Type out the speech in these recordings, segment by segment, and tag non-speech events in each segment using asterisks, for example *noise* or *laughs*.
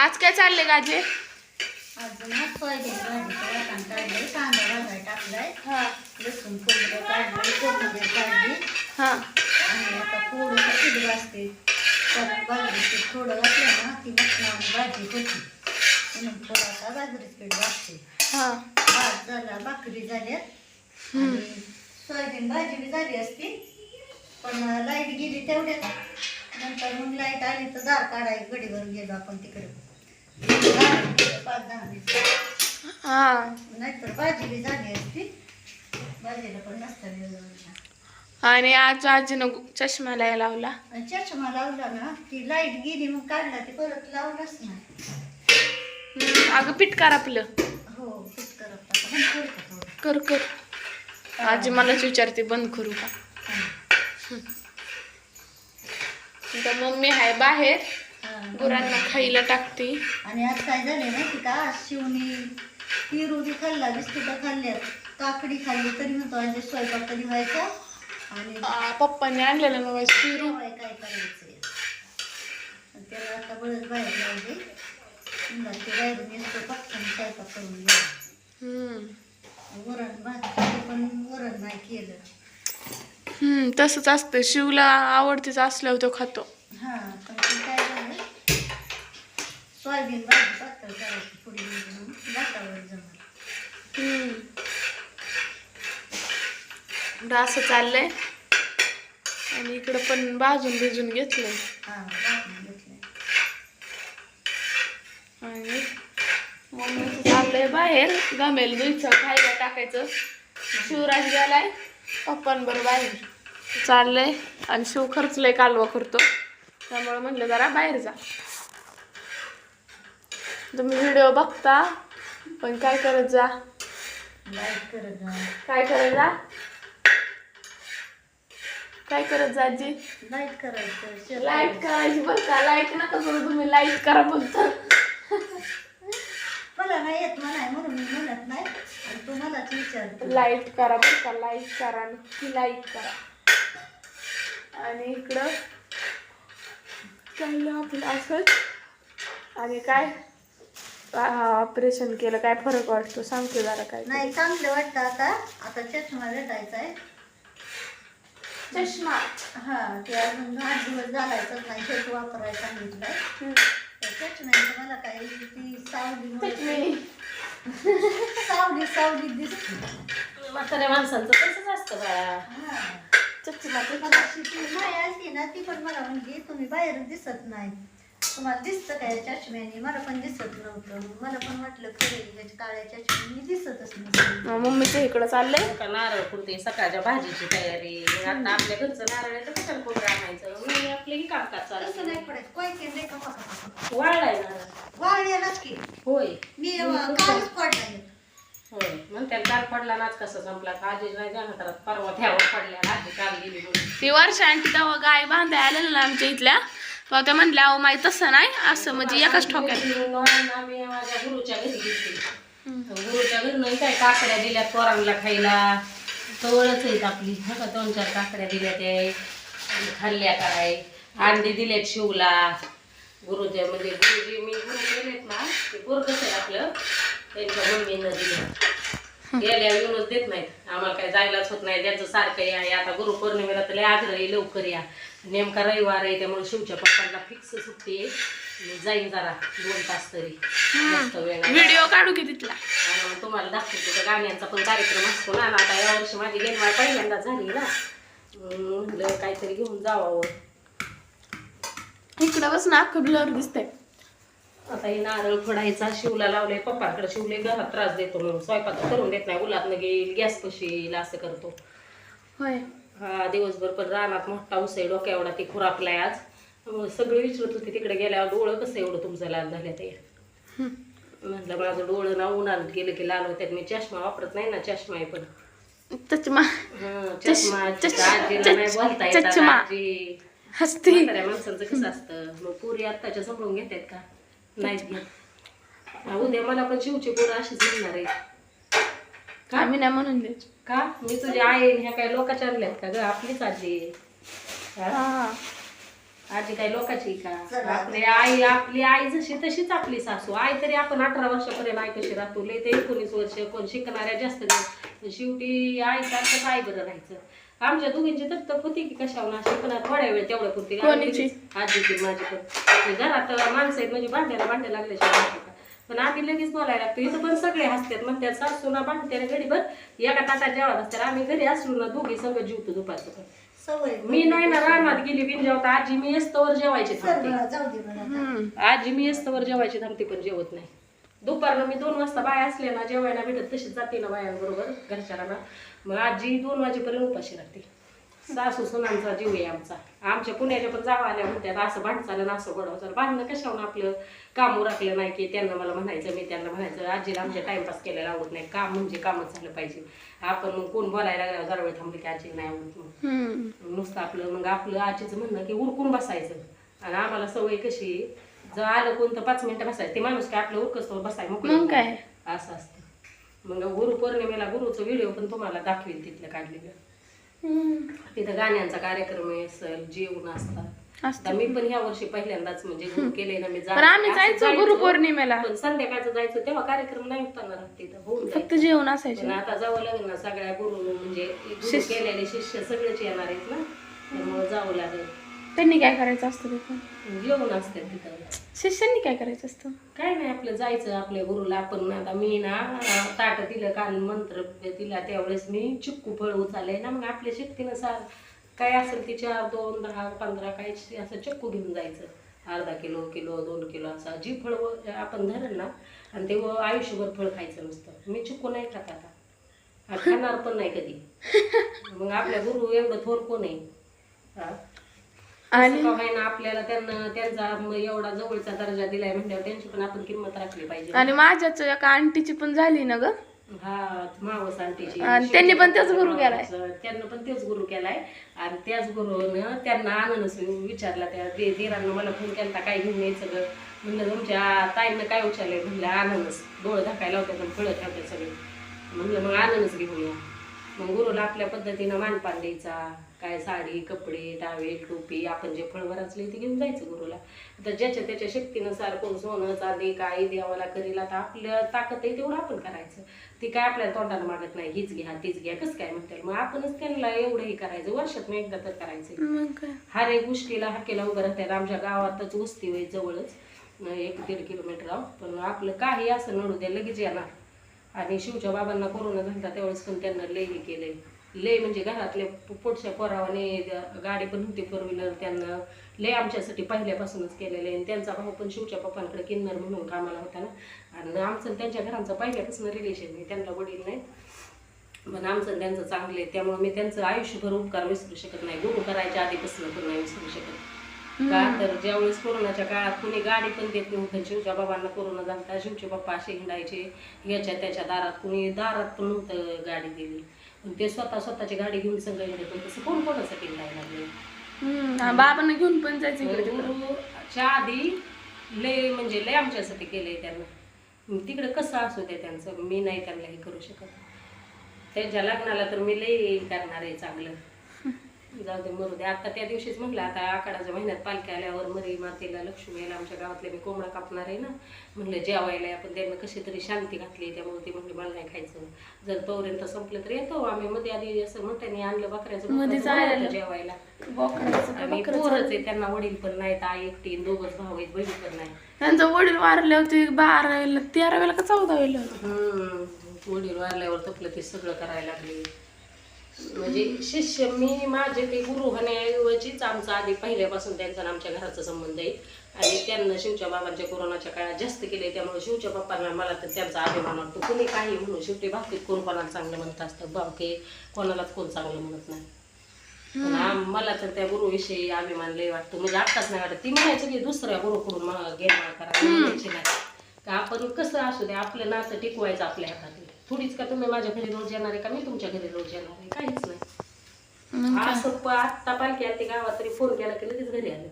आज काय चाललंय गाजे? अजून सोयाबीन कांदा टाकलाय. हा. लसूण कोथिंबीर काढली. हा. आणि आता थोडंसं कारण बाजरीचं थोडं घातलं ना ती भाजी होती. म्हणून थोडासा बाजरीचं पीठ भाजते हा. भात झाला भाकरी झाल्या आणि सोयाबीन भाजी बी झाली असती. पण लाइट गेली तेवढ्यात. नंतर मग लाइट आली तर दार काढाय गडीवर गेलो आपण तिकडे. हा. आणि आज आजीनं चष्मा लाय लावला. चष्मा लावला ना ती लाइट गेली मग काढला ती परत लावलाच नाही अगं पीठ कर आपलं. हो बंद करू कर. कर आजी मलाच विचारते बंद करू का? मम्मी आहे बाहेर. गुरांना खायला टाकते. आणि आज काय झाले माहिती का? आज शिवनी पेरू बी खाल्ला बिस्किटं खाल्ल्यात. काकडी खाल्ली तरी म्हणतो आज स्वयंपाक कधी व्हायचा. आणि पप्पांनी आणलेलं मग शिरू जेवाय काय करायचंय आणि त्याला आता बळच बाहेर म्हणलं ते बाहेरून येतो पटकन स्वयंपाक करून घ्या वरण भात पण वरण नाही केलं. तसंच असतं शिवला आवडतीच असल्यावर तो खातो. हा सोयाबीन भाजी पातळ करायची पुढे भातावर जमलं हम्म. इकडं असं चाललंय. आणि इकडं पण भाजून भिजून घेतलंय. हा भाजून घेतलंय. आणि मम्मीचं चाललंय बाहेर. गमेल दुईचं खायला टाकायचं. शिवराज गेलाय. पप्पांबरोबर बाहेर. चाललंय. आणि शिव खर्चलंय कालवा करतो. त्यामुळे म्हणलं जरा बाहेर जा. तुम्ही व्हिडिओ बघता पण काय करत जा? करत जा. काय करत जा? काय करत जा आजी? लाइट करायचं लाइट करायची बरं का? लाइट नका करू तुम्ही लाइट करा फक्त. मला नाही येत म्हणून मी म्हणत नाही. आणि तू मलाच विचारतो. लाइट करा बरं का? लाइट करा नक्की लाइट करा. आणि इकडं. चाललं आपलं असंच आणि काय? ऑपरेशन केलं काय फरक वाटतो? सांगते जरा काय नाही चांगलं वाटतं आता. आता चष्मा भेटायचा आहे. चष्मा? हा ते अजून आठ दिवस घालायचं नाही शेत वापरायला सांगितलंय. चष्म्याचं मला काय ती सावली *laughs* सावली सावली दिसते. म्हाताऱ्या माणसांचं तसंच असतं बाळा हा. चष्मा ती माय ना ती पण मला म्हणली तुम्ही बाहेर दिसत नाही. तुम्हाला दिसतं काय या चष्म्याने? मला पण दिसत नव्हतं. मला पण वाटलं खरं ह्याच्या काळ्या चष्म्याने दिसतच नसतं मम्मीचं इकडं चाललंय? का नारळ पुरते सकाळच्या भाजीची तयारी. मग आता आपल्या घरचं नारळ आहे तर कशाला कोण आणायचं? मी आपले ही कामकाज तसं चालू नाही पडत. कोय केलं नाही का पका वाळलाय नारळ. वाळलेलाच की. होय. मी अं, कालच पडला होय. मग त्याला काल पडला नाच कसा संपला? का आजी नाही जाणार तर परवा ठेवा पडल्या आजी काल गेली म्हणून ती वर्ष आणखी तेव्हा गाय बांधाय आलेलं ना आमच्या इथल्या. तेव्हा त्या म्हणल्या अहो माहीत तसं नाही. असं म्हणजे एकाच ठोक्यात. आम्ही माझ्या गुरुच्या घरी गेली गुरुच्या घरी नाही काय काकड्या दिल्यात पोरांना खायला. जवळच आहेत आपली. हो का दोन चार काकड्या दिल्या ते. खाल्ल्या काय अंडी दिल्यात शिवला. गुरुच्या म्हणजे गुरुजी मी गुरु केलेत ना ते गुरु कसं आहे आपलं. त्यांच्या मम्मीनं दिल्या गेल्या येऊनच देत नाहीत. आम्हाला काय जायलाच होत नाही. त्यांचं सारखं या. आता गुरुपौर्णिमेला तर लय आग्रह लवकर या. नेमका रविवार आहे त्यामुळे शिवच्या पप्पांना फिक्स सुट्टी आहे. मी जाईन जरा दोन तास तरी. वेळ. व्हिडिओ काढू की तिथला. आणि मग तुम्हाला दाखवते त्या गाण्यांचा पण कार्यक्रम असतो ना. आता यावर्षी माझी गेनवाय पहिल्यांदा झाली ना. म्हणून म्हणलं काहीतरी घेऊन जावावं इकडं बस ना अख्खं ब्लर दिसतंय. आता हे नारळ फोडायचा शिवला लावले पप्पाकडे शिवले घरात त्रास देतो म्हणून. स्वयंपाक करून देत नाही उलातनं घेईल गॅस पशी येईल असं करतो. होय. हा दिवसभर पण रानात मोठा उसय डोक्या एवढा ती खुरापलाय आज. सगळे विचारत होते तिकडे गेल्यावर डोळं कसं एवढं तुमचं लाल झालं ते? म्हटलं माझं डोळं ना उन्हात गेलं की लाल होत्यात मी चष्मा वापरत नाही ना चष्मा आहे पण. चष्मा. चष्मा. चष्मा, आजीला नाही बोलता येत आता. चष्मा. आजी. हसती. म्हाताऱ्या माणसांचं कसं असतं? मग पुरी आत्ताच्या समजून घेतात का? नाहीत घेत. हा, उद्या मला पण शिवची पोरं अशीच म्हणणार आहे आम्ही नाही म्हणून देत का मी तुझ्या आई ह्या काय लोकांच्या आणल्यात का ग आपलीच आजी आहे. हा? हा आजी काय लोकांची का. आपली आई आपली आई जशी तशीच आपली सासू आई तरी आपण अठरा वर्षापर्यंत आई कशी राहतो लय ते एकोणीस वर्ष कोण शिकणाऱ्या जास्त दिवस. पण शेवटी आई सारखंच आई बरं राहायचं आमच्या दोघींची दत्तक होती की कशावर ना शिकणार थोड्या वेळ तेवढ्या पुरती कोणीची? आजीची माझी पण ते घरात माणसं आहेत म्हणजे भांड्याला भांड्या लागल्याशिवाय राहते का? पण आम्ही लगेच बोलायला लागतो. इथं पण सगळे हसतात. म्हणतात सासूना भांडत्याला गडीभर एका ताटात जेवण असतात आम्ही घरी असलो ना दोघी सगळं जीवतो दुपारचं पण. सवय मी नाही ना रानात गेली बिन जेवता. आजी मी येस्तवर जेवायची थांबते. जाऊ दे आता. आजी मी येस्तवर जेवायची थांबते पण जेवत नाही. दुपारनं मी दोन वाजता बाया असले ना जेवायला भेटत तशीच जाते ना बायांबरोबर घरच्याला मग आजी दोन वाजेपर्यंत उपाशी राहते. सासू सुनांचा जीव आहे आमचा. आमच्या पुण्याच्या पण जावा आल्या म्हणतात असं भांडचालं ना असं गोडव चाल भांडणं कशावर आपलं काम उरकलं नाही की त्यांना मला म्हणायचं मी त्यांना म्हणायचं आजीला आमच्या टाइमपास केलेला आवडत नाही. काम म्हणजे कामच झालं पाहिजे. आपण मग कोण बोलायला लागल्यावर जरा वेळ थांबली की आजी नाही आवडत मग. नुसतं आपलं मग आपलं आजीचं म्हणणं की उरकून बसायचं. आणि आम्हाला सवय कशी जर आलं कोणतं पाच मिनिटं बसायचं. ते माणूस काय आपलं उरकस बसाय मग काय? असं असतं. मग गुरु पौर्णिमेला गुरुचं व्हिडिओ पण तुम्हाला दाखवेल तिथलं काढलेलं. तिथं गाण्यांचा कार्यक्रम असेल जेवण असतात. आता मी पण ह्या वर्षी पहिल्यांदाच म्हणजे गुरु केले ना मी पण आम्ही जायचो गुरुपौर्णिमेला. पण संध्याकाळचं जायचं तेव्हा कार्यक्रम नाही होताना तिथं होऊन फक्त जेवण असायचे. पण आता जावं लागेल ना सगळ्या गुरु म्हणजे गुरु केलेले शिष्य सगळेच येणार आहेत ना. त्यामुळे जावं लागेल. त्यांनी काय करायचं असतं तिथं? जेवण असते तिथं. शिष्यांनी काय करायचं असतं? काय नाही आपलं जायचं आपल्या गुरुला. आपण आता मी ना ताट दिलं काल मंत्र दिला. त्यावेळेस मी चिक्कू फळ उचलले ना मग आपल्या शक्तीनुसार काय असेल ती चार दोन दहा पंधरा काय असं चिक्कू घेऊन जायचं. अर्धा किलो किलो दोन किलो असं. जी फळ आपण धरल ना आणि ते व आयुष्यभर फळ खायचं नसतं. मी चिक्कू नाही खात आता. आणि खाणार पण नाही कधी. *laughs* मग आपल्या गुरु एवढं थोर कोण आहे? हा? आणि होईना आपल्याला त्यांना त्यांचा एवढा जवळचा दर्जा दिलाय म्हटल्यावर त्यांची पण आपण किंमत राखली पाहिजे. आणि माझ्याच एका आंटीची पण झाली ना ग. हा मावस आंटीची. आणि त्यांनी पण तेच गुरु केलाय. त्यांना पण तेच गुरु केलाय. आणि त्याच गुरुनं त्यांना आनंदच विचारला त्या दिरांना मला फोन केला काय घेऊन यायचं ग? म्हणलं तुमच्या ताईनं काय उचारलंय म्हणलं आनंदच. डोळे धाकायला होते पण फळं ठेवतात सगळे. म्हणलं मग आनंदच घेऊन या मग गुरुला आपल्या पद्धतीनं मानपान द्यायचा. काय साडी कपडे टावेल टोपी आपण जे फळ वराचले ते घेऊन जायचं गुरुला. तर ज्याच्या त्याच्या शक्तीनुसार कोण सोनं चांदी काय देवाला करील आता आपल्या ताकद आहे तेवढं आपण करायचं. ती काय आपल्याला तोंडाला मागत नाही हीच घ्या तीच घ्या कसं काय म्हणतात मग आपणच त्यांना एवढं हे करायचं वर्षात एकदा तर करायचं. हर एक गोष्टीला हाकेला उभं राहतात आमच्या गावातच वस्ती होईल जवळच. एक दीड किलोमीटर पण आपलं काही असं नडू द्या लगेच येणार. आणि शिवच्या बाबांना कोरोना झाला त्यावेळेस पण त्यांना हे केलंय. लय म्हणजे घरातले पोटच्या पोरावाने गाडी पण होती फोर व्हीलर त्यांना. लय आमच्यासाठी पहिल्यापासूनच केलेलं आहे. आणि त्यांचा भाऊ पण शिवच्या पप्पांकडे किन्नर म्हणून कामाला होता ना. आणि आमचं त्यांच्या घरांचं पहिल्यापासून रिलेशन आहे. त्यांना वडील नाही. पण आमचं त्यांचं चांगलं आहे. त्यामुळे मी त्यांचं आयुष्यभर उपकार विसरू शकत नाही. गुरु करायच्या आधीपासून पण नाही विसरू शकत. का तर ज्यावेळेस कोरोनाच्या काळात कुणी गाडी पण देत नव्हतं शिवच्या बाबांना कोरोना झाला शिवचे बाप्पा असे हिंडायचे याच्या त्याच्या दारात कुणी दारात पण नव्हतं गाडी दिली. ते स्वतः स्वतःची गाडी घेऊन संघ हिंडे पण तसं कोण कोणासाठी हिंडायला लागले बाबांना घेऊन पण जायचं. गुरुच्या आधी लय म्हणजे लय आमच्यासाठी केलंय त्यांना. तिकडे कसं असू दे त्यांचं मी नाही त्यांना हे करू शकत. त्यांच्या लग्नाला तर मी लय करणार आहे चांगलं. जाऊ दे मरू दे. आता त्या दिवशीच म्हटलं आता आखाडाच्या महिन्यात पालखी आल्यावर मरी मातेला लक्ष्मीला आमच्या गावातले मी कोंबडा कापणार आहे ना. म्हणलं जेवायला आपण त्यांना कशी तरी शांती घातली त्यामुळे ते म्हणले मला नाही खायचं. जर तोपर्यंत संपलं तर येतो आम्ही. मध्ये आधी असं म्हणताना आणलं बकऱ्याचं. जेवायला. बकराचं? पोरच आहे त्यांना वडील पण नाहीत आई एकटी दोघच भाऊ आहेत बहीण पण नाही. त्यांचं वडील वारले होते बारावीला तेरावीला का चौदावीला. वडील वारल्यावर तपलं ते सगळं करायला लागले. म्हणजे शिष्य मी माझे ते गुरु होण्याऐवजीच आमचा आधी पहिल्यापासून त्यांचा आमच्या घराचा संबंध आहे. आणि त्यांना शिवच्या बाबांच्या कोरोनाच्या काळात जास्त केले त्यामुळे शिवच्या बाप्पांना मला तर त्यांचा अभिमान वाटतो. कुणी काही म्हणून शेवटी बाबतीत कोण कोणाला चांगलं म्हणत असतं? बाकी कोणालाच कोण चांगलं म्हणत नाही. पण मला तर त्या गुरुविषयी अभिमान लय वाटतो. म्हणजे आत्ताच नाही वाटत. ती म्हणायचं की दुसऱ्या गुरुकडून मला घेणार करा मी म्हणायची नाही. का आपण कसं असू दे आपलं नातं टिकवायचं आपल्या हातात. थोडीच का तुम्ही माझ्या घरी रोज येणार आहे का? मी तुमच्या घरी रोज येणार आहे. काहीच नाही? असं आत्ता पालखी आली गावात तरी फोन केला की लगेच घरी आलं.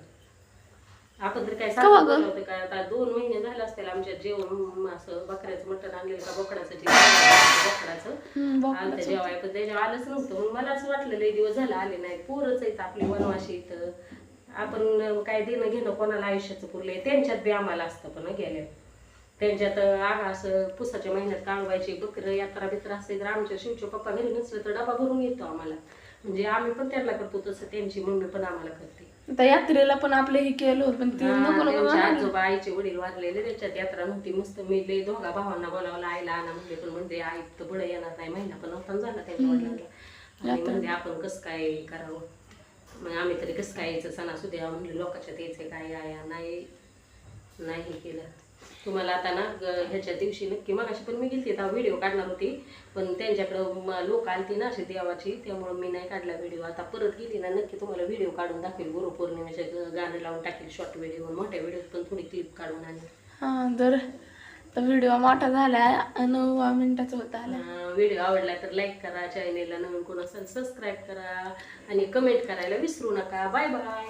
आपण तर काय गं? बोलवते काय आता दोन महिने झाले असतील आमच्या जेवण असं बकऱ्याचं मटण आणलेलं का? बोकडाचं जेवण बोकडाचं. आलं जेवाय पण त्याच्या आलंच नव्हतं. मग मला असं वाटलं लई दिवस झाला आले नाही. पोरच आहेत आपली वनवाशी इथं. आपण काय देणं घेणं कोणाला आयुष्याचं पुरलंय? त्यांच्यात बी आम्हाला असतं पण गेल्या त्यांच्यात अं, आगा असं पुसाच्या महिन्यात काढवायची बकरं यात्रा बित्रा असते तर आमच्या शिवचे पप्पा घरी नसलं तर डबा भरून येतो आम्हाला. म्हणजे आम्ही पण त्यांना करतो तसं त्यांची मम्मी पण आम्हाला करते. आता यात्रेला पण आपले हे केलं होतं पण ती नको नको त्यांच्या म्हणाली. आजोबा आईचे वडील वारलेले त्यांच्यात यात्रा नव्हती मस्त मी लई दोघा भावांना बोलावलं आईला आणा म्हणले पण म्हणते आई तर बडं येणार नाही महिना पण नव्हता झाला त्यांच्या वडिलांना. आणि म्हणजे आपण कसं काय करावं? मग आम्ही तरी कसं काय यायचं? सणासुद्या म्हणले लोकांच्यात यायचं काय? आया नाही नाही केलं. तुम्हाला आता ना ह्याच्या दिवशी नक्की मगाशी पण मी गेलते तेव्हा व्हिडिओ काढणार होती. पण त्यांच्याकडं लोक आलती ना अशी देवाची त्यामुळे मी नाही काढला व्हिडिओ. आता परत गेली ना नक्की तुम्हाला व्हिडिओ काढून दाखवेल. गुरुपौर्णिमेचे गाणं लावून टाकेल शॉर्ट व्हिडिओ मोठ्या व्हिडिओत पण थोडी क्लिप काढून आणि. हा तर तर व्हिडिओ मोठा झालाय नऊ मिनिटाचा होता आला. व्हिडिओ आवडला तर लाईक करा चॅनेलला नवीन कोण असेल सबस्क्राईब करा आणि कमेंट करायला विसरू नका. Bye bye